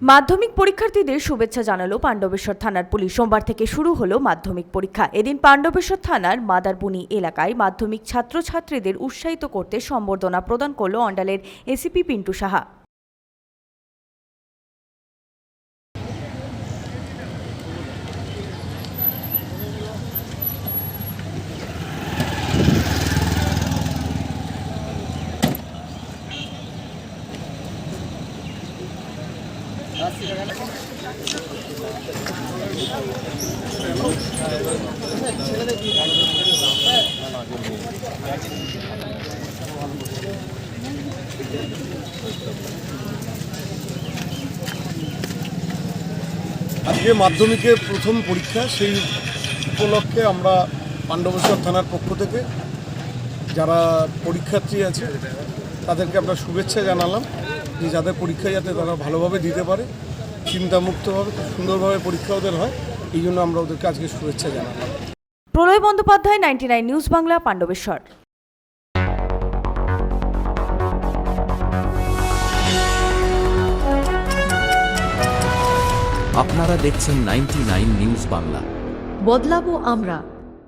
মাধ্যমিক পরীক্ষার্থীদের শুভেচ্ছা জানালো পাণ্ডবেশ্বর থানার পুলিশ। সোমবার থেকে শুরু হলো মাধ্যমিক পরীক্ষা। এদিন পাণ্ডবেশ্বর থানার মাদারবুনি এলাকায় মাধ্যমিক ছাত্রছাত্রীদের উৎসাহিত করতে সম্বর্ধনা প্রদান করল অন্ডালের এসিপি পিন্টু সাহা। আজকে মাধ্যমিকের প্রথম পরীক্ষা, সেই উপলক্ষে আমরা পাণ্ডবেশ্বর থানার পক্ষ থেকে যারা পরীক্ষার্থী আছে, তাদেরকে আমরা শুভেচ্ছা জানালাম। যে যাদের পরীক্ষা যাতে তারা ভালোভাবে দিতে পারে চিন্তামুক্তভাবে খুব সুন্দরভাবে পরীক্ষা ওদের হয় এই জন্য আমরা ওদেরকে আজকে শুভেচ্ছা জানালাম প্রলয় বন্দ্যোপাধ্যায় নাইনটি নিউজ বাংলা পাণ্ডবেশ্বর। আপনারা দেখছেন নাইনটি নিউজ বাংলা। বদলাবো আমরা।